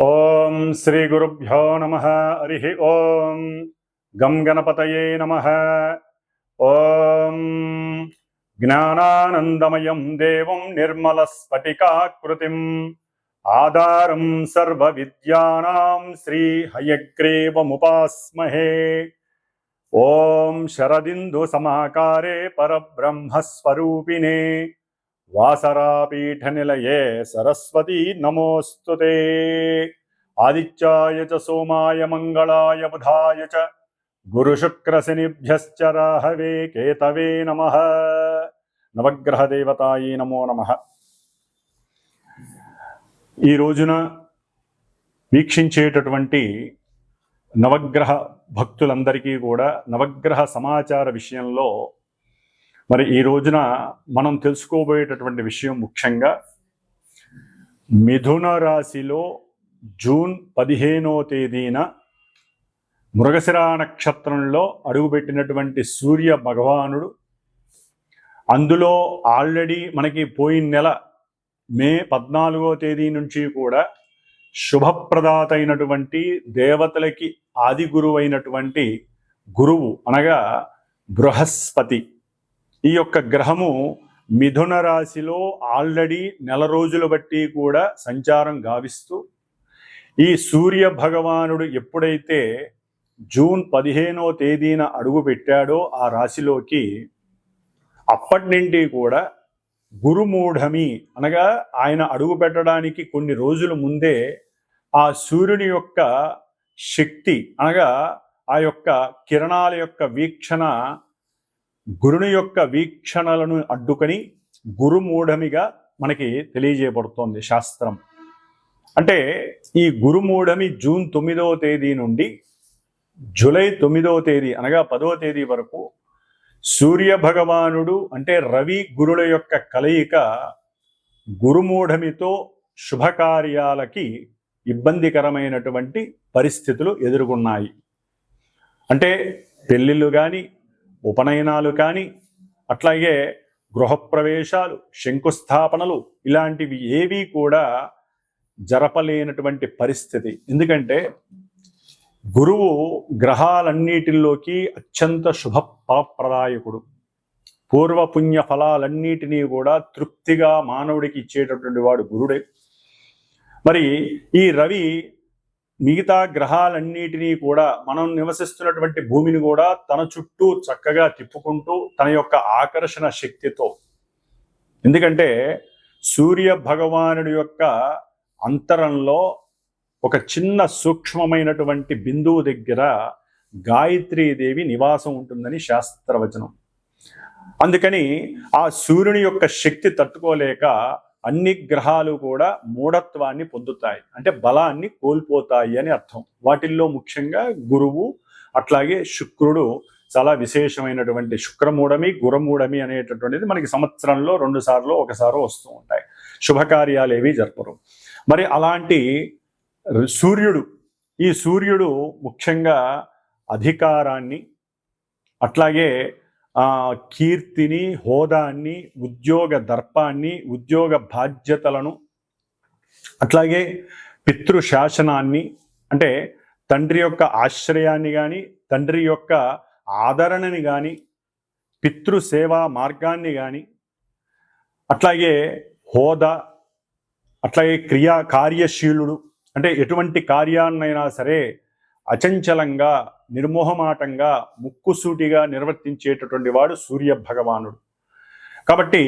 ఓం శ్రీ గురుభ్యో నమ. హరి ఓం. గం గణపతయే నమ. ఓం. జ్ఞానానందమయం దేవం నిర్మలస్ఫటికాకృతిం ఆధారం సర్వ విద్యానాం శ్రీ హయగ్రీవముపాస్మహే. ఓం శరదిందు సమాకారే పరబ్రహ్మస్వరూపిణే. వాసరాపీఠనిలయే సరస్వతీ నమోస్తుతే ఆదిత్యాయ చ సోమాయ మంగళాయ బుధాయ చ. గురుశుక్రశనిభ్యశ్చ రాహవే కేతవే నమ. నవగ్రహ దేవతాయి నమో నమ. ఈ రోజున వీక్షించేటటువంటి నవగ్రహ భక్తులందరికీ కూడా నవగ్రహ సమాచార విషయంలో మరి ఈ రోజున మనం తెలుసుకోబోయేటటువంటి విషయం ముఖ్యంగా మిథున రాశిలో జూన్ పదిహేనో తేదీన మృగశిర నక్షత్రంలో అడుగుపెట్టినటువంటి సూర్య భగవానుడు. అందులో ఆల్రెడీ మనకి పోయిన నెల మే పద్నాలుగో తేదీ నుంచి కూడా శుభప్రదాత అయినటువంటి దేవతలకి ఆది గురువు అయినటువంటి గురువు అనగా బృహస్పతి. ఈ యొక్క గ్రహము మిథున రాశిలో ఆల్రెడీ నెల రోజుల బట్టి కూడా సంచారం గావిస్తూ ఈ సూర్య భగవానుడు ఎప్పుడైతే జూన్ పదిహేనో తేదీన అడుగు పెట్టాడో ఆ రాశిలోకి అప్పటి నుండి కూడా గురుమూఢమి అనగా ఆయన అడుగు పెట్టడానికి కొన్ని రోజుల ముందే ఆ సూర్యుని యొక్క శక్తి అనగా ఆ యొక్క కిరణాల యొక్క వీక్షణ గురుని యొక్క వీక్షణలను అడ్డుకొని గురుమూఢమిగా మనకి తెలియజేయబడుతోంది శాస్త్రం. అంటే ఈ గురుమూఢమి జూన్ తొమ్మిదవ తేదీ నుండి జూలై తొమ్మిదవ తేదీ అనగా పదవ తేదీ వరకు సూర్య భగవానుడు అంటే రవి గురుల యొక్క కలయిక గురుమూఢమితో శుభకార్యాలకి ఇబ్బందికరమైనటువంటి పరిస్థితులు ఎదుర్కొన్నాయి. అంటే పెళ్ళిళ్ళు కానీ ఉపనయనాలు కానీ అట్లాగే గృహప్రవేశాలు శంకుస్థాపనలు ఇలాంటివి ఏవి కూడా జరపలేనటువంటి పరిస్థితి. ఎందుకంటే గురువు గ్రహాలన్నిటిలోకి అత్యంత శుభ ఫలప్రదాయకుడు. పూర్వపుణ్య ఫలాలన్నిటినీ కూడా తృప్తిగా మానవుడికి ఇచ్చేటటువంటి వాడు గురుడే. మరి ఈ రవి మిగతా గ్రహాలన్నిటినీ కూడా మనం నివసిస్తున్నటువంటి భూమిని కూడా తన చుట్టూ చక్కగా తిప్పుకుంటూ తన యొక్క ఆకర్షణ శక్తితో. ఎందుకంటే సూర్య భగవానుడి యొక్క అంతరంలో ఒక చిన్న సూక్ష్మమైనటువంటి బిందువు దగ్గర గాయత్రీదేవి నివాసం ఉంటుందని శాస్త్రవచనం. అందుకని ఆ సూర్యుని యొక్క శక్తి తట్టుకోలేక అన్ని గ్రహాలు కూడా మూఢత్వాన్ని పొందుతాయి. అంటే బలాన్ని కోల్పోతాయి అని అర్థం. వాటిల్లో ముఖ్యంగా గురువు అట్లాగే శుక్రుడు చాలా విశేషమైనటువంటి శుక్రమూఢమి గురమూఢమి అనేటటువంటిది మనకి సంవత్సరంలో రెండు సార్లు ఒకసారి వస్తూ ఉంటాయి. శుభకార్యాలు ఏవి జరపరు. మరి అలాంటి సూర్యుడు ఈ సూర్యుడు ముఖ్యంగా అధికారాన్ని అట్లాగే కీర్తిని హోదాన్ని ఉద్యోగ దర్పాన్ని ఉద్యోగ బాధ్యతలను అట్లాగే పితృ శాసనాన్ని అంటే తండ్రి యొక్క ఆశ్రయాన్ని కానీ తండ్రి యొక్క ఆదరణని కానీ పితృ సేవా మార్గాన్ని కానీ అట్లాగే హోదా అట్లాగే క్రియా కార్యశీలుడు అంటే ఎటువంటి కార్యాన్నైనా సరే అచంచలంగా నిర్మోహమాటంగా ముక్కుసూటిగా నిర్వర్తించేటటువంటి వాడు సూర్య భగవానుడు కాబట్టి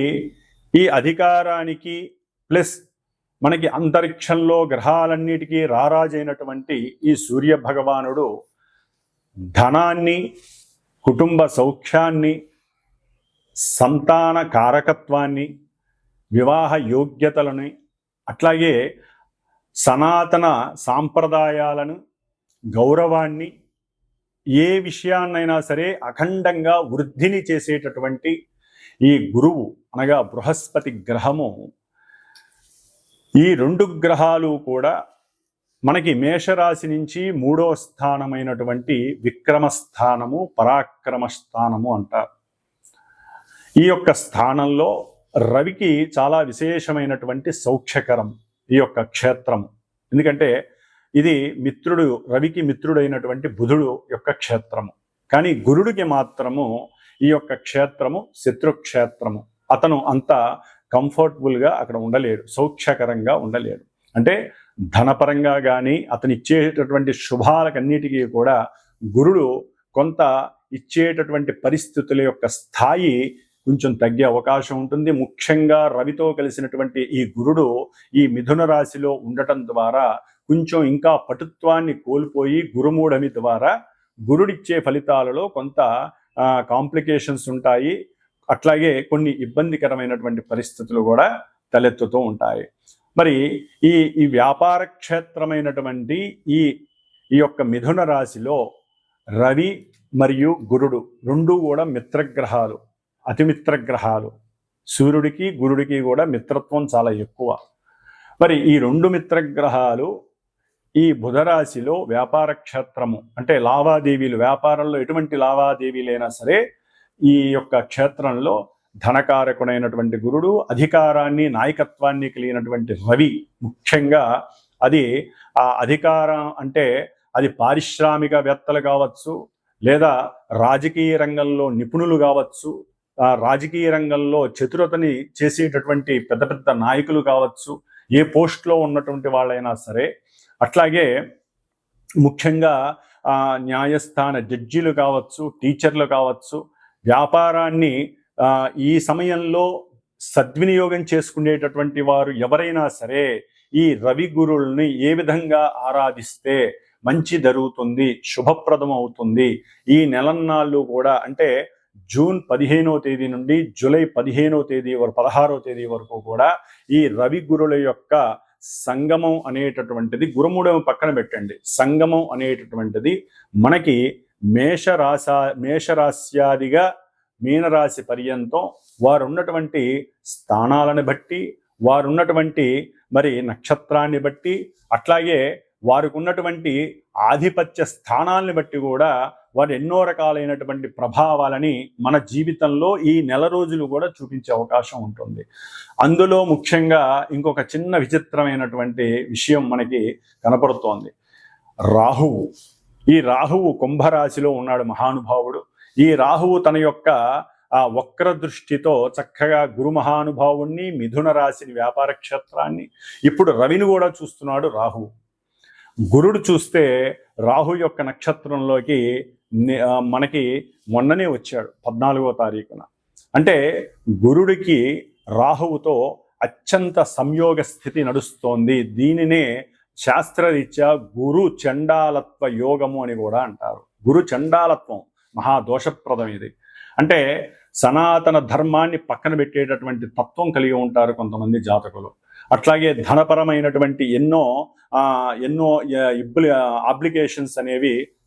ఈ అధికారానికి ప్లస్ మనకి అంతరిక్షంలో గ్రహాలన్నిటికీ రారాజైనటువంటి ఈ సూర్య భగవానుడు ధనాన్ని కుటుంబ సౌఖ్యాన్ని సంతాన కారకత్వాన్ని వివాహ యోగ్యతలని అట్లాగే సనాతన సాంప్రదాయాలను గౌరవాన్ని ఏ విషయాన్నైనా సరే అఖండంగా వృద్ధిని చేసేటటువంటి ఈ గురువు అనగా బృహస్పతి గ్రహము ఈ రెండు గ్రహాలు కూడా మనకి మేషరాశి నుంచి మూడో స్థానమైనటువంటి విక్రమ స్థానము పరాక్రమ స్థానము అంటారు. ఈ యొక్క స్థానంలో రవికి చాలా విశేషమైనటువంటి సౌఖ్యకరం ఈ యొక్క క్షేత్రం ఎందుకంటే ఇది మిత్రుడు రవికి మిత్రుడైనటువంటి బుధుడు యొక్క క్షేత్రము. కానీ గురుడికి మాత్రము ఈ యొక్క క్షేత్రము శత్రుక్షేత్రము. అతను అంత కంఫర్టబుల్గా అక్కడ ఉండలేడు సౌఖ్యకరంగా ఉండలేడు. అంటే ధనపరంగా కానీ అతను ఇచ్చేటటువంటి శుభాలకన్నిటికీ కూడా గురుడు కొంత ఇచ్చేటటువంటి పరిస్థితుల యొక్క స్థాయి కొంచెం తగ్గే అవకాశం ఉంటుంది. ముఖ్యంగా రవితో కలిసినటువంటి ఈ గురుడు ఈ మిథున రాశిలో ఉండటం ద్వారా కొంచెం ఇంకా పటుత్వాన్ని కోల్పోయి గురుమూఢమి ద్వారా గురుడిచ్చే ఫలితాలలో కొంత కాంప్లికేషన్స్ ఉంటాయి. అట్లాగే కొన్ని ఇబ్బందికరమైనటువంటి పరిస్థితులు కూడా తలెత్తుతూ ఉంటాయి. మరి ఈ ఈ వ్యాపార క్షేత్రమైనటువంటి ఈ ఈ యొక్క మిథున రాశిలో రవి మరియు గురుడు రెండు కూడా మిత్రగ్రహాలు అతిమిత్ర గ్రహాలు సూర్యుడికి గురుడికి కూడా మిత్రత్వం చాలా ఎక్కువ. మరి ఈ రెండు మిత్రగ్రహాలు ఈ బుధరాశిలో వ్యాపార క్షేత్రము అంటే లావాదేవీలు వ్యాపారంలో ఎటువంటి లావాదేవీలైనా సరే ఈ యొక్క క్షేత్రంలో ధనకారకుడైనటువంటి గురుడు అధికారాన్ని నాయకత్వాన్ని కలిగినటువంటి రవి ముఖ్యంగా అది ఆ అధికారం అంటే అది పారిశ్రామికవేత్తలు కావచ్చు లేదా రాజకీయ రంగంలో నిపుణులు కావచ్చు రాజకీయ రంగంలో చతురతని చేసేటటువంటి పెద్ద పెద్ద నాయకులు కావచ్చు ఏ పోస్ట్లో ఉన్నటువంటి వాళ్ళైనా సరే అట్లాగే ముఖ్యంగా న్యాయస్థాన జడ్జీలు కావచ్చు టీచర్లు కావచ్చు వ్యాపారాన్ని ఈ సమయంలో సద్వినియోగం చేసుకునేటటువంటి వారు ఎవరైనా సరే ఈ రవి గురుల్ని ఏ విధంగా ఆరాధిస్తే మంచి జరుగుతుంది శుభప్రదం అవుతుంది ఈ నెలన్నాళ్ళు కూడా అంటే జూన్ పదిహేనో తేదీ నుండి జూలై పదిహేనో తేదీ వరకు పదహారో తేదీ వరకు కూడా ఈ రవి గురుల యొక్క సంగమం అనేటటువంటిది గురుమూడవ పక్కన పెట్టండి. సంగమం అనేటటువంటిది మనకి మేషరాశ మేషరాశ్యాదిగా మీనరాశి పర్యంతం వారు ఉన్నటువంటి స్థానాలను బట్టి వారు ఉన్నటువంటి మరి నక్షత్రాన్ని బట్టి అట్లాగే వారికి ఉన్నటువంటి ఆధిపత్య స్థానాల్ని బట్టి కూడా వారు ఎన్నో రకాలైనటువంటి ప్రభావాలని మన జీవితంలో ఈ నెల రోజులు కూడా చూపించే అవకాశం ఉంటుంది. అందులో ముఖ్యంగా ఇంకొక చిన్న విచిత్రమైనటువంటి విషయం మనకి కనపడుతోంది. రాహువు. ఈ రాహువు కుంభరాశిలో ఉన్నాడు మహానుభావుడు. ఈ రాహువు తన యొక్క ఆ వక్ర దృష్టితో చక్కగా గురు మహానుభావుణ్ణి మిథున రాశిని వ్యాపార క్షేత్రాన్ని ఇప్పుడు రవిని కూడా చూస్తున్నాడు రాహువు. గురుడు చూస్తే రాహు యొక్క నక్షత్రంలోకి మనకి మొన్ననే వచ్చాడు పద్నాలుగో తారీఖున. అంటే గురుడికి రాహువుతో అత్యంత సంయోగ స్థితి నడుస్తోంది. దీనినే శాస్త్రరీత్యా గురు చండాలత్వ యోగము అని కూడా అంటారు. గురు చండాలత్వం మహాదోషప్రదం ఇది. అంటే సనాతన ధర్మాన్ని పక్కన పెట్టేటటువంటి తత్వం కలిగి ఉంటారు కొంతమంది జాతకులు. అట్లాగే ధనపరమైనటువంటి ఎన్నో ఎన్నో ఇబ్బులు అప్లికేషన్స్ అనేవి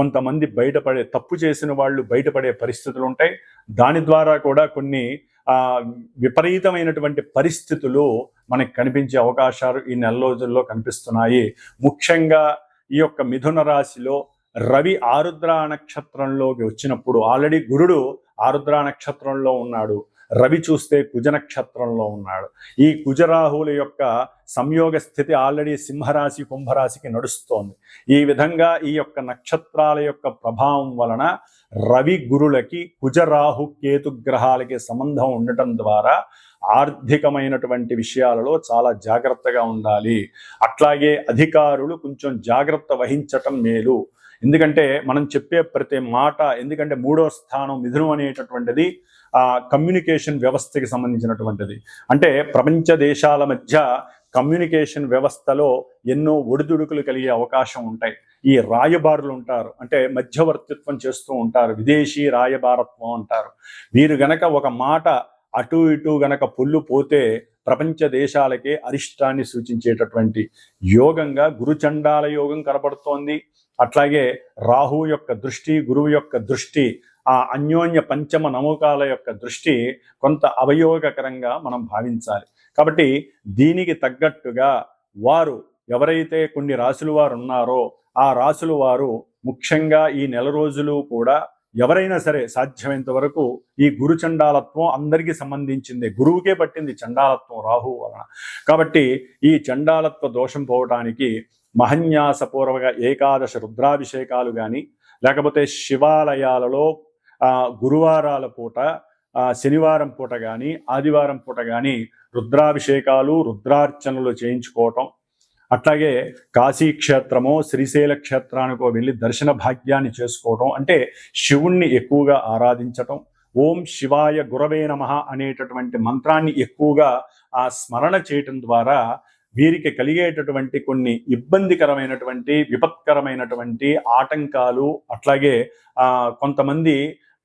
కొంతమంది బయటపడే తప్పు చేసిన వాళ్ళు బయటపడే పరిస్థితులు ఉంటాయి దాని ద్వారా కూడా కొన్ని విపరీతమైనటువంటి పరిస్థితులు మనకు కనిపించే అవకాశాలు ఈ నెల రోజుల్లో కనిపిస్తున్నాయి. ముఖ్యంగా ఈ యొక్క మిథున రాశిలో రవి ఆరుద్ర నక్షత్రంలోకి వచ్చినప్పుడు ఆల్రెడీ గురుడు ఆరుద్ర నక్షత్రంలో ఉన్నాడు. రవి చూస్తే కుజ నక్షత్రంలో ఉన్నాడు. ఈ కుజరాహువుల యొక్క సంయోగ స్థితి ఆల్రెడీ సింహరాశి కుంభరాశికి నడుస్తోంది. ఈ విధంగా ఈ యొక్క నక్షత్రాల యొక్క ప్రభావం వలన రవి గురులకి కుజరాహు కేతు గ్రహాలకి సంబంధం ఉండటం ద్వారా ఆర్థికమైనటువంటి విషయాలలో చాలా జాగ్రత్తగా ఉండాలి. అట్లాగే అధికారులు కొంచెం జాగ్రత్త వహించటం మేలు. ఎందుకంటే మనం చెప్పే ప్రతి మాట ఎందుకంటే మూడో స్థానం మిథునం అనేటటువంటిది కమ్యూనికేషన్ వ్యవస్థకి సంబంధించినటువంటిది. అంటే ప్రపంచ దేశాల మధ్య కమ్యూనికేషన్ వ్యవస్థలో ఎన్నో ఒడిదుడుకులు కలిగే అవకాశం ఉంటాయి. ఈ రాయబారులు ఉంటారు. అంటే మధ్యవర్తిత్వం చేస్తూ ఉంటారు. విదేశీ రాయబారత్వం అంటారు. వీరు గనక ఒక మాట అటు ఇటు గనక పొల్లు పోతే ప్రపంచ దేశాలకే అరిష్టాన్ని సూచించేటటువంటి యోగంగా గురుచండాల యోగం కనబడుతోంది అట్లాగే రాహు యొక్క దృష్టి గురువు యొక్క దృష్టి ఆ అన్యోన్య పంచమ నమూకాల యొక్క దృష్టి కొంత అవయోగకరంగా మనం భావించాలి. కాబట్టి దీనికి తగ్గట్టుగా వారు ఎవరైతే కొన్ని రాసులు వారు ఉన్నారో ఆ రాసులు వారు ముఖ్యంగా ఈ నెల రోజులు కూడా ఎవరైనా సరే సాధ్యమైనంత వరకు ఈ గురు చండాలత్వం అందరికీ సంబంధించింది. గురువుకే పట్టింది చండాలత్వం రాహు వలన. కాబట్టి ఈ చండాలత్వ దోషం పోవటానికి మహన్యాసపూర్వక ఏకాదశ రుద్రాభిషేకాలు కానీ లేకపోతే శివాలయాలలో గురువారాల పూట శనివారం పూట కానీ ఆదివారం పూట కానీ రుద్రాభిషేకాలు రుద్రార్చనలు చేయించుకోవటం అట్లాగే కాశీక్షేత్రమో శ్రీశైల క్షేత్రానికో వెళ్ళి దర్శన భాగ్యాన్ని చేసుకోవటం అంటే శివుణ్ణి ఎక్కువగా ఆరాధించటం ఓం శివాయ గురవే నమ అనేటటువంటి మంత్రాన్ని ఎక్కువగా ఆ స్మరణ చేయటం ద్వారా వీరికి కలిగేటటువంటి కొన్ని ఇబ్బందికరమైనటువంటి విపత్కరమైనటువంటి ఆటంకాలు అట్లాగే కొంతమంది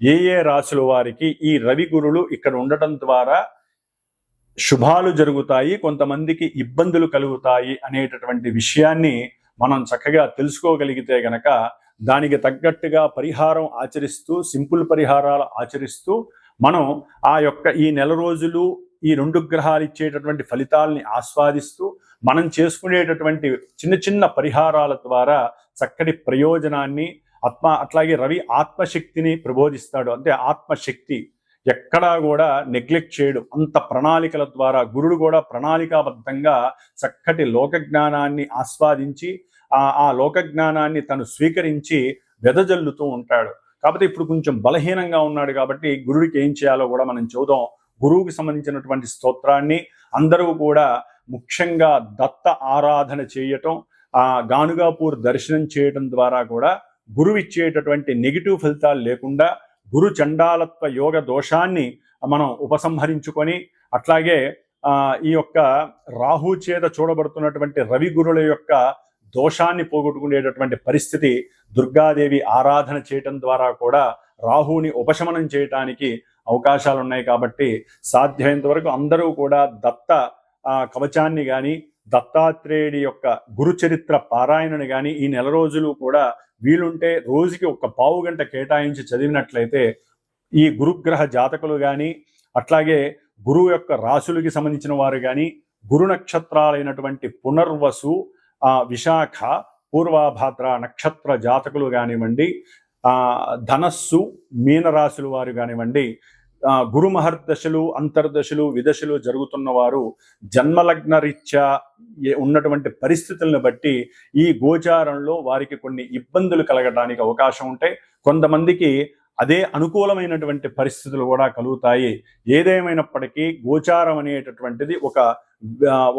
ఏ ఏ రాశుల వారికి ఈ రవి గురులు ఇక్కడ ఉండటం ద్వారా శుభాలు జరుగుతాయి కొంతమందికి ఇబ్బందులు కలుగుతాయి అనేటటువంటి విషయాన్ని మనం చక్కగా తెలుసుకోగలిగితే గనక దానికి తగ్గట్టుగా పరిహారం ఆచరిస్తూ సింపుల్ పరిహారాలు ఆచరిస్తూ మనం ఆ యొక్క ఈ నెల రోజులు ఈ రెండు గ్రహాలు ఇచ్చేటటువంటి ఫలితాలని ఆస్వాదిస్తూ మనం చేసుకునేటటువంటి చిన్న చిన్న పరిహారాల ద్వారా చక్కటి ప్రయోజనాన్ని ఆత్మ అట్లాగే రవి ఆత్మశక్తిని ప్రబోధిస్తాడు. అంటే ఆత్మశక్తి ఎక్కడా కూడా నెగ్లెక్ట్ చేయడు. అంత ప్రణాళికల ద్వారా గురుడు కూడా ప్రణాళికాబద్ధంగా చక్కటి లోక జ్ఞానాన్ని ఆస్వాదించి ఆ లోక జ్ఞానాన్ని తను స్వీకరించి వెదజల్లుతూ ఉంటాడు. కాబట్టి ఇప్పుడు కొంచెం బలహీనంగా ఉన్నాడు కాబట్టి గురుడికి ఏం చేయాలో కూడా మనం చూద్దాం. గురువుకి సంబంధించినటువంటి స్తోత్రాన్ని అందరూ కూడా ముఖ్యంగా దత్త ఆరాధన చేయటం ఆ గానుగాపూర్ దర్శనం చేయటం ద్వారా కూడా గురువు ఇచ్చేటటువంటి నెగిటివ్ ఫలితాలు లేకుండా గురు చండాలత్వ యోగ దోషాన్ని మనం ఉపసంహరించుకొని అట్లాగే ఈ యొక్క రాహు చేత చూడబడుతున్నటువంటి రవి గురుల యొక్క దోషాన్ని పోగొట్టుకునేటటువంటి పరిస్థితి దుర్గాదేవి ఆరాధన చేయటం ద్వారా కూడా రాహుని ఉపశమనం చేయటానికి అవకాశాలు ఉన్నాయి కాబట్టి సాధ్యమైనంత వరకు అందరూ కూడా దత్త కవచాన్ని కానీ దత్తాత్రేయుడి యొక్క గురుచరిత్ర పారాయణని కానీ ఈ నెల రోజులు కూడా వీలుంటే రోజుకి ఒక పావు గంట కేటాయించి చదివినట్లయితే ఈ గురుగ్రహ జాతకులు కానీ అట్లాగే గురువు యొక్క రాశులకి సంబంధించిన వారు కానీ గురు నక్షత్రాలైనటువంటి పునర్వసు విశాఖ పూర్వాభాద్ర నక్షత్ర జాతకులు కానివ్వండి ధనస్సు మీనరాశులు వారు కానివ్వండి గురు మహర్దశలు అంతర్దశలు విదశలు జరుగుతున్న వారు జన్మలగ్న రీత్యా ఉన్నటువంటి పరిస్థితులను బట్టి ఈ గోచారంలో వారికి కొన్ని ఇబ్బందులు కలగడానికి అవకాశం ఉంటాయి. కొంతమందికి అదే అనుకూలమైనటువంటి పరిస్థితులు కూడా కలుగుతాయి. ఏదేమైనప్పటికీ గోచారం అనేటటువంటిది ఒక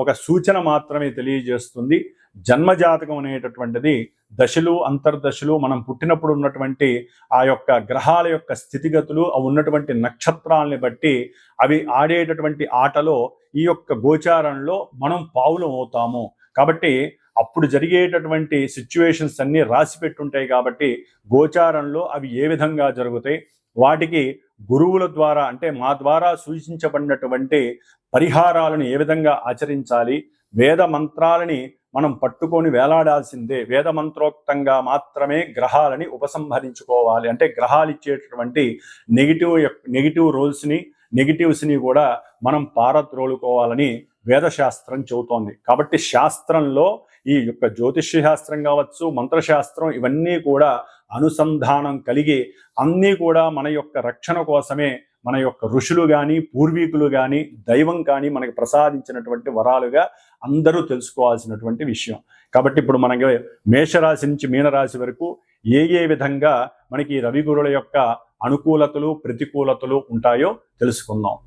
ఒక సూచన మాత్రమే తెలియజేస్తుంది. జన్మజాతకం అనేటటువంటిది దశలు అంతర్దశలు మనం పుట్టినప్పుడు ఉన్నటువంటి ఆ యొక్క గ్రహాల యొక్క స్థితిగతులు అవి ఉన్నటువంటి నక్షత్రాలని బట్టి అవి ఆడేటటువంటి ఆటలో ఈ యొక్క గోచారంలో మనం పావులం అవుతాము. కాబట్టి అప్పుడు జరిగేటటువంటి సిచ్యువేషన్స్ అన్నీ రాసి పెట్టుంటాయి కాబట్టి గోచారంలో అవి ఏ విధంగా జరుగుతాయి వాటికి గురువుల ద్వారా అంటే మా ద్వారా సూచించబడినటువంటి పరిహారాలను ఏ విధంగా ఆచరించాలి వేద మంత్రాలని మనం పట్టుకొని వేలాడాల్సిందే. వేద మంత్రోక్తంగా మాత్రమే గ్రహాలని ఉపసంహరించుకోవాలి. అంటే గ్రహాలు ఇచ్చేటటువంటి నెగిటివ్ నెగిటివ్ రోల్స్ని నెగిటివ్స్ని కూడా మనం పారద్రోలుకోవాలని వేదశాస్త్రం చెబుతోంది. కాబట్టి శాస్త్రంలో ఈ యొక్క జ్యోతిష్య శాస్త్రం కావచ్చు మంత్రశాస్త్రం ఇవన్నీ కూడా అనుసంధానం కలిగి అన్నీ కూడా మన యొక్క రక్షణ కోసమే మన యొక్క ఋషులు కానీ పూర్వీకులు కానీ దైవం కానీ మనకి ప్రసాదించినటువంటి వరాలుగా అందరూ తెలుసుకోవాల్సినటువంటి విషయం. కాబట్టి ఇప్పుడు మనకి మేషరాశి నుంచి మీనరాశి వరకు ఏ ఏ విధంగా మనకి రవిగురుల యొక్క అనుకూలతలు ప్రతికూలతలు ఉంటాయో తెలుసుకుందాం.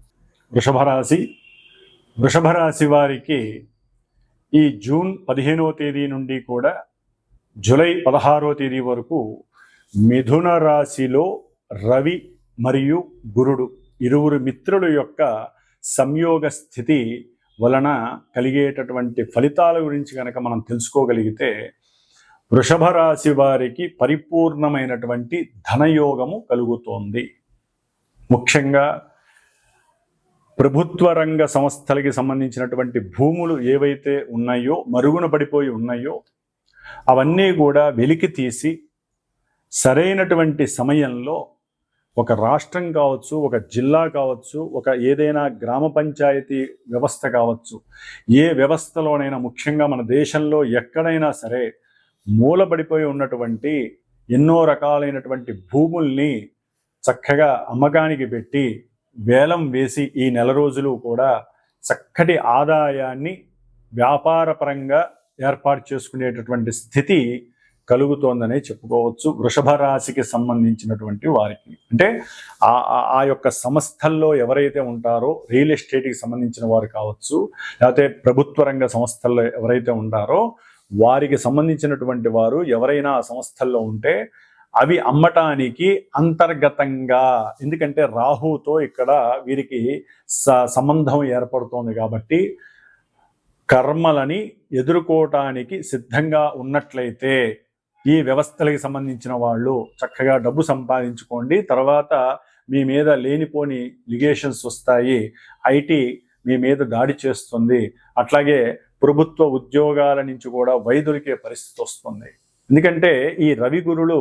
వృషభ రాశి. వృషభ రాశి వారికి ఈ జూన్ పదిహేనవ తేదీ నుండి కూడా జూలై పదహారో తేదీ వరకు మిథున రాశిలో రవి మరియు గురుడు ఇరువురు మిత్రుల యొక్క సంయోగ స్థితి వలన కలిగేటటువంటి ఫలితాల గురించి కనుక మనం తెలుసుకోగలిగితే వృషభ రాశి వారికి పరిపూర్ణమైనటువంటి ధనయోగము కలుగుతోంది. ముఖ్యంగా ప్రభుత్వ రంగ సంస్థలకి సంబంధించినటువంటి భూములు ఏవైతే ఉన్నాయో మరుగున పడిపోయి ఉన్నాయో అవన్నీ కూడా వెలికి తీసి సరైనటువంటి సమయంలో ఒక రాష్ట్రం కావచ్చు ఒక జిల్లా కావచ్చు ఒక ఏదైనా గ్రామ పంచాయతీ వ్యవస్థ కావచ్చు ఏ వ్యవస్థలోనైనా ముఖ్యంగా మన దేశంలో ఎక్కడైనా సరే మూలపడిపోయి ఉన్నటువంటి ఎన్నో రకాలైనటువంటి భూముల్ని చక్కగా అమ్మకానికి పెట్టి వేలం వేసి ఈ నెల రోజులు కూడా చక్కటి ఆదాయాన్ని వ్యాపారపరంగా ఏర్పాటు చేసుకునేటటువంటి స్థితి కలుగుతోందనే చెప్పుకోవచ్చు. వృషభ రాశికి సంబంధించినటువంటి వారికి. అంటే ఆ ఆ యొక్క సంస్థల్లో ఎవరైతే ఉంటారో రియల్ ఎస్టేట్కి సంబంధించిన వారు కావచ్చు లేకపోతే ప్రభుత్వ రంగ సంస్థల్లో ఎవరైతే ఉంటారో వారికి సంబంధించినటువంటి వారు ఎవరైనా ఆ సంస్థల్లో ఉంటే అవి అమ్మటానికి అంతర్గతంగా ఎందుకంటే రాహుతో ఇక్కడ వీరికి సంబంధం ఏర్పడుతోంది కాబట్టి కర్మలని ఎదుర్కోవటానికి సిద్ధంగా ఉన్నట్లయితే ఈ వ్యవస్థలకి సంబంధించిన వాళ్ళు చక్కగా డబ్బు సంపాదించుకోండి. తర్వాత మీ మీద లేనిపోని లిగేషన్స్ వస్తాయి. ఐటీ మీ మీద దాడి చేస్తుంది. అట్లాగే ప్రభుత్వ ఉద్యోగాల నుంచి కూడా వైదొలికే పరిస్థితి వస్తుంది. ఎందుకంటే ఈ రవి గురులు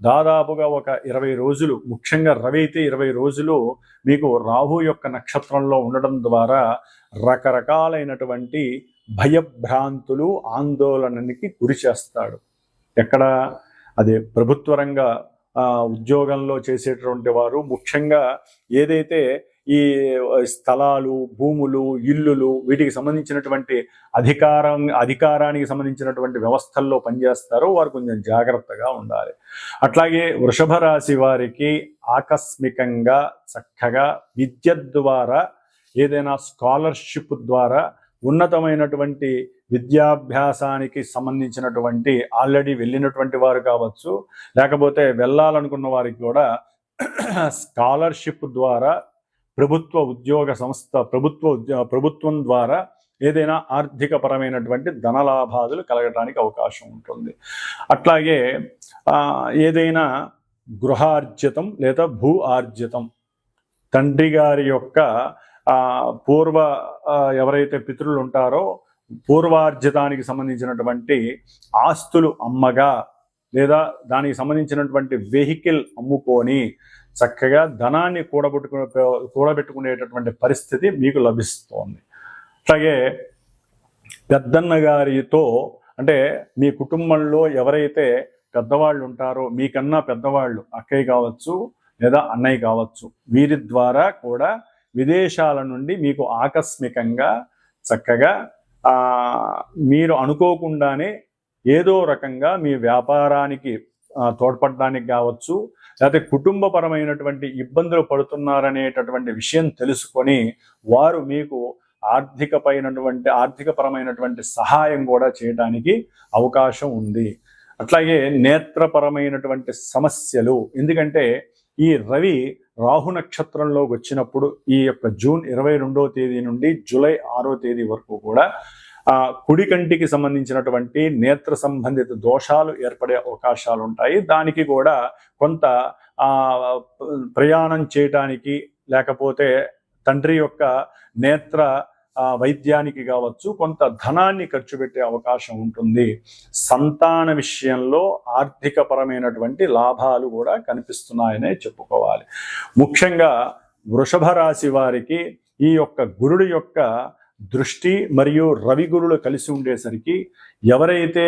దాదాపుగా ఒక ఇరవై రోజులు ముఖ్యంగా రవి అయితే ఇరవై రోజులు మీకు రాహు యొక్క నక్షత్రంలో ఉండడం ద్వారా రకరకాలైనటువంటి భయభ్రాంతులు ఆందోళనకి గురి చేస్తాడు. ఎక్కడ అదే ప్రభుత్వ రంగ ఉద్యోగంలో చేసేటువంటి వారు ముఖ్యంగా ఏదైతే ఈ స్థలాలు భూములు ఇల్లులు వీటికి సంబంధించినటువంటి అధికారం అధికారానికి సంబంధించినటువంటి వ్యవస్థల్లో పనిచేస్తారో వారు కొంచెం జాగ్రత్తగా ఉండాలి. అట్లాగే వృషభ రాశి వారికి ఆకస్మికంగా చక్కగా విద్య ద్వారా ఏదైనా స్కాలర్షిప్ ద్వారా ఉన్నతమైనటువంటి విద్యాభ్యాసానికి సంబంధించినటువంటి ఆల్రెడీ వెళ్ళినటువంటి వారు కావచ్చు లేకపోతే వెళ్ళాలనుకున్న వారికి కూడా స్కాలర్షిప్ ద్వారా ప్రభుత్వ ఉద్యోగ సంస్థ ప్రభుత్వ ప్రభుత్వం ద్వారా ఏదైనా ఆర్థిక పరమైనటువంటి ధనలాభాదులు కలగటానికి అవకాశం ఉంటుంది. అట్లాగే ఏదైనా గృహార్జితం లేదా భూ ఆర్జితం తండ్రి గారి యొక్క పూర్వ ఎవరైతే పితృలు ఉంటారో పూర్వార్జితానికి సంబంధించినటువంటి ఆస్తులు అమ్మగా లేదా దానికి సంబంధించినటువంటి వెహికల్ అమ్ముకొని చక్కగా ధనాన్ని కూడబెట్టుకునే కూడబెట్టుకునేటటువంటి పరిస్థితి మీకు లభిస్తోంది. అట్లాగే పెద్దన్న గారితో అంటే మీ కుటుంబంలో ఎవరైతే పెద్దవాళ్ళు ఉంటారో మీకన్నా పెద్దవాళ్ళు అక్కయ్య కావచ్చు లేదా అన్నయ్య కావచ్చు వీరి ద్వారా కూడా విదేశాల నుండి మీకు ఆకస్మికంగా చక్కగా మీరు అనుకోకుండానే ఏదో రకంగా మీ వ్యాపారానికి తోడ్పడడానికి కావచ్చు లేకపోతే కుటుంబపరమైనటువంటి ఇబ్బందులు పడుతున్నారనేటటువంటి విషయం తెలుసుకొని వారు మీకు ఆర్థికపైనటువంటి ఆర్థికపరమైనటువంటి సహాయం కూడా చేయడానికి అవకాశం ఉంది. అట్లాగే నేత్రపరమైనటువంటి సమస్యలు ఎందుకంటే ఈ రవి రాహు నక్షత్రంలోకి వచ్చినప్పుడు ఈ యొక్క జూన్ ఇరవై రెండో తేదీ నుండి జూలై ఆరో తేదీ వరకు కూడా ఆ కుడి కంటికి సంబంధించినటువంటి నేత్ర సంబంధిత దోషాలు ఏర్పడే అవకాశాలు ఉంటాయి. దానికి కూడా కొంత ఆ ప్రయాణం చేయటానికి లేకపోతే తండ్రి యొక్క నేత్ర వైద్యానికి కావచ్చు కొంత ధనాన్ని ఖర్చు పెట్టే అవకాశం ఉంటుంది. సంతాన విషయంలో ఆర్థికపరమైనటువంటి లాభాలు కూడా కనిపిస్తున్నాయనే చెప్పుకోవాలి. ముఖ్యంగా వృషభ రాశి వారికి ఈ యొక్క గురుడు యొక్క దృష్టి మరియు రవి గురులు కలిసి ఉండేసరికి ఎవరైతే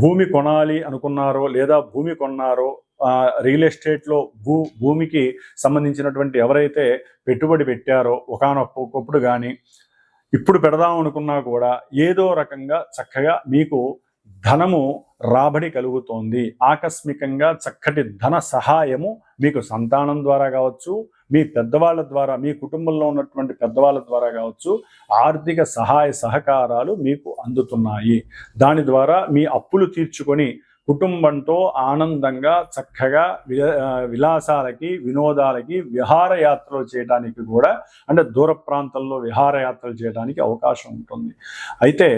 భూమి కొనాలి అనుకున్నారో లేదా భూమి కొన్నారో రియల్ ఎస్టేట్లో భూ భూమికి సంబంధించినటువంటి ఎవరైతే పెట్టుబడి పెట్టారో ఒకనొక్కప్పుడు కానీ ఇప్పుడు పెడదాం అనుకున్నా కూడా ఏదో రకంగా చక్కగా మీకు ధనము రాబడి కలుగుతోంది. ఆకస్మికంగా చక్కటి ధన సహాయము మీకు సంతానం ద్వారా కావచ్చు మీ పెద్దవాళ్ళ ద్వారా మీ కుటుంబంలో ఉన్నటువంటి పెద్దవాళ్ళ ద్వారా కావచ్చు ఆర్థిక సహాయ సహకారాలు మీకు అందుతున్నాయి. దాని ద్వారా మీ అప్పులు తీర్చుకొని కుటుంబంతో ఆనందంగా చక్కగా విలాసాలకి వినోదాలకి విహారయాత్రలు చేయడానికి కూడా అంటే దూర ప్రాంతంలో విహారయాత్రలు చేయడానికి అవకాశం ఉంటుంది. అయితే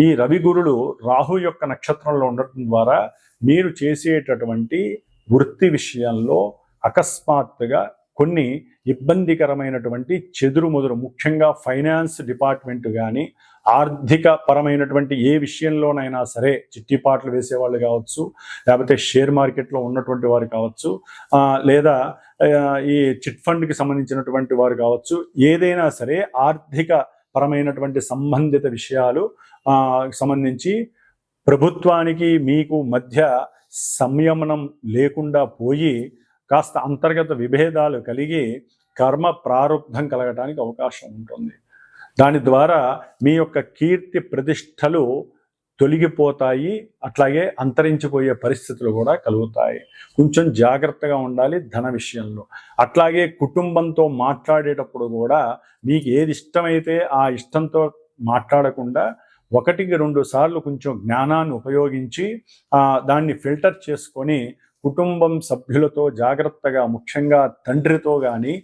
ఈ రవి గురుడు రాహు యొక్క నక్షత్రంలో ఉండటం ద్వారా మీరు చేసేటటువంటి వృత్తి విషయంలో అకస్మాత్తుగా కొన్ని ఇబ్బందికరమైనటువంటి చెదురుముదురు ముఖ్యంగా ఫైనాన్స్ డిపార్ట్మెంట్ కానీ ఆర్థిక పరమైనటువంటి ఏ విషయంలోనైనా సరే చిట్టిపాట్లు వేసేవాళ్ళు కావచ్చు లేకపోతే షేర్ మార్కెట్లో ఉన్నటువంటి వారు కావచ్చు లేదా ఈ చిట్ ఫండ్కి సంబంధించినటువంటి వారు కావచ్చు ఏదైనా సరే ఆర్థిక పరమైనటువంటి సంబంధిత విషయాలు సంబంధించి ప్రభుత్వానికి మీకు మధ్య సంయమనం లేకుండా పోయి కాస్త అంతర్గత విభేదాలు కలిగి కర్మ ప్రారంధం కలగటానికి అవకాశం ఉంటుంది. దాని ద్వారా మీ యొక్క కీర్తి ప్రతిష్టలు తొలగిపోతాయి అట్లాగే అంతరించిపోయే పరిస్థితులు కూడా కలుగుతాయి. కొంచెం జాగ్రత్తగా ఉండాలి ధన విషయంలో. అట్లాగే కుటుంబంతో మాట్లాడేటప్పుడు కూడా మీకు ఏది ఇష్టమైతే ఆ ఇష్టంతో మాట్లాడకుండా ఒకటికి రెండు సార్లు కొంచెం జ్ఞానాన్ని ఉపయోగించి దాన్ని ఫిల్టర్ చేసుకొని కుటుంబం సభ్యులతో జాగ్రత్తగా ముఖ్యంగా తండ్రితో కానీ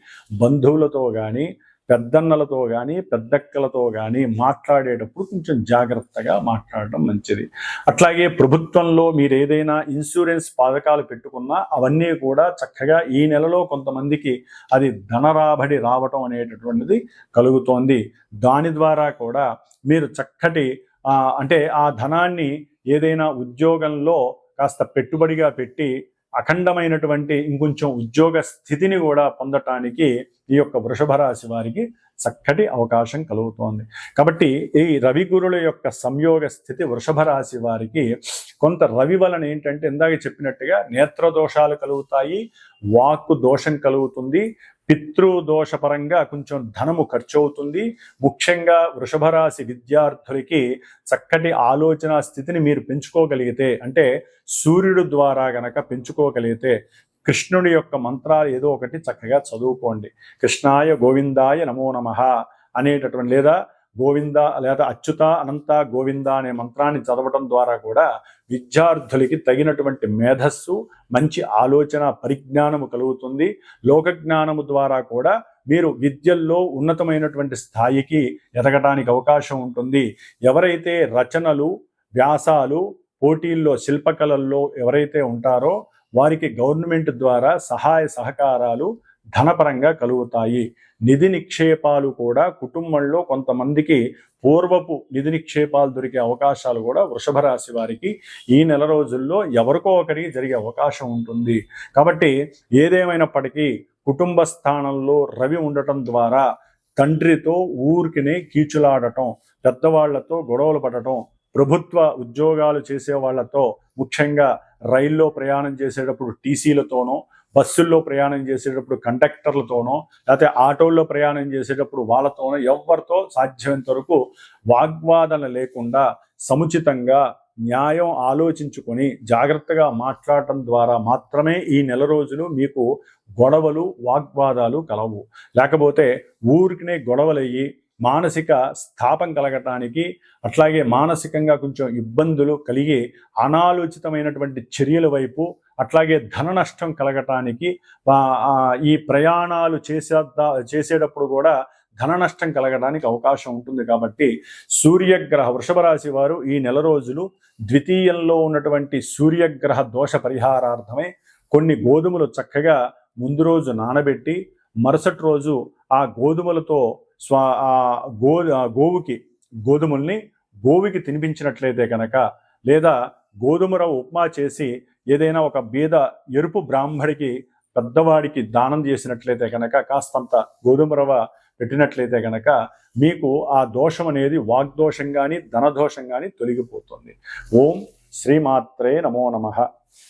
బంధువులతో కానీ పెద్దన్నలతో కానీ పెద్దక్కలతో కానీ మాట్లాడేటప్పుడు కొంచెం జాగ్రత్తగా మాట్లాడడం మంచిది. అట్లాగే ప్రభుత్వంలో మీరు ఏదైనా ఇన్సూరెన్స్ పథకాలు పెట్టుకున్నా అవన్నీ కూడా చక్కగా ఈ నెలలో కొంతమందికి అది ధనరాబడి రావటం అనేటటువంటిది కలుగుతోంది. దాని ద్వారా కూడా మీరు చక్కటి అంటే ఆ ధనాన్ని ఏదైనా ఉద్యోగంలో కాస్త పెట్టుబడిగా పెట్టి అఖండమైనటువంటి ఇంకొంచెం ఉద్యోగ స్థితిని కూడా పొందటానికి ఈ యొక్క వృషభ రాశి వారికి చక్కటి అవకాశం కలుగుతోంది. కాబట్టి ఈ రవి గురుల యొక్క సంయోగ స్థితి వృషభ రాశి వారికి కొంత రవి వలన ఏంటంటే ఇందాక చెప్పినట్టుగా నేత్ర దోషాలు కలుగుతాయి వాక్కు దోషం కలుగుతుంది పితృదోషపరంగా కొంచెం ధనము ఖర్చు అవుతుంది ముఖ్యంగా వృషభరాశి విద్యార్థులకి చక్కటి ఆలోచన స్థితిని మీరు పెంచుకోగలిగితే అంటే సూర్యుడు ద్వారా గనక పెంచుకోగలిగితే కృష్ణుడి యొక్క మంత్రాలు ఏదో ఒకటి చక్కగా చదువుకోండి. కృష్ణాయ గోవిందాయ నమో నమ అనేటటువంటి లేదా గోవింద లేదా అచ్యుత అనంత గోవింద అనే మంత్రాన్ని చదవటం ద్వారా కూడా విద్యార్థులకి తగినటువంటి మేధస్సు మంచి ఆలోచన పరిజ్ఞానము కలుగుతుంది. లోకజ్ఞానము ద్వారా కూడా మీరు విద్యల్లో ఉన్నతమైనటువంటి స్థాయికి ఎదగటానికి అవకాశం ఉంటుంది. ఎవరైతే రచనలు వ్యాసాలు పోటీల్లో శిల్పకళల్లో ఎవరైతే ఉంటారో వారికి గవర్నమెంట్ ద్వారా సహాయ సహకారాలు ధనపరంగా కలుగుతాయి. నిధి నిక్షేపాలు కూడా కుటుంబంలో కొంతమందికి పూర్వపు నిధి నిక్షేపాలు దొరికే అవకాశాలు కూడా వృషభ రాశి వారికి ఈ నెల రోజుల్లో ఎవరికో ఒకరికి జరిగే అవకాశం ఉంటుంది. కాబట్టి ఏదేమైనప్పటికీ కుటుంబ స్థానంలో రవి ఉండటం ద్వారా తండ్రితో ఊరికినే కీచులాడటం పెద్దవాళ్ళతో గొడవలు పడటం ప్రభుత్వ ఉద్యోగాలు చేసే వాళ్ళతో ముఖ్యంగా రైల్లో ప్రయాణం చేసేటప్పుడు టీసీలతోనో బస్సుల్లో ప్రయాణం చేసేటప్పుడు కండక్టర్లతోనో లేకపోతే ఆటోల్లో ప్రయాణం చేసేటప్పుడు వాళ్ళతోనో ఎవరితో సాధ్యమైనంత వరకు వాగ్వాదన లేకుండా సముచితంగా న్యాయం ఆలోచించుకొని జాగ్రత్తగా మాట్లాడటం ద్వారా మాత్రమే ఈ నెల రోజులు మీకు గొడవలు వాగ్వాదాలు కలవు. లేకపోతే ఊరికినే గొడవలయ్యి మానసిక స్థాపం కలగటానికి అట్లాగే మానసికంగా కొంచెం ఇబ్బందులు కలిగి అనాలోచితమైనటువంటి చర్యల వైపు అట్లాగే ధన నష్టం కలగటానికి ఈ ప్రయాణాలు చేసేద్దా చేసేటప్పుడు కూడా ధన నష్టం కలగడానికి అవకాశం ఉంటుంది కాబట్టి సూర్యగ్రహ వృషభ రాశి వారు ఈ నెల రోజులు ద్వితీయంలో ఉన్నటువంటి సూర్యగ్రహ దోష పరిహారార్థమై కొన్ని గోధుమలు చక్కగా ముందు రోజు నానబెట్టి మరుసటి రోజు ఆ గోధుమలతో స్వా గో గోవుకి గోధుమల్ని గోవుకి తినిపించినట్లయితే కనుక లేదా గోధుమ రవ్వ ఉప్మా చేసి ఏదైనా ఒక బీద ఎరుపు బ్రాహ్మడికి పెద్దవాడికి దానం చేసినట్లయితే కనుక కాస్తంత గోధుమ రవ్వ పెట్టినట్లయితే కనుక మీకు ఆ దోషం అనేది వాగ్దోషం కానీ ధనదోషం కానీ తొలగిపోతుంది. ఓం శ్రీమాత్రే నమో నమ.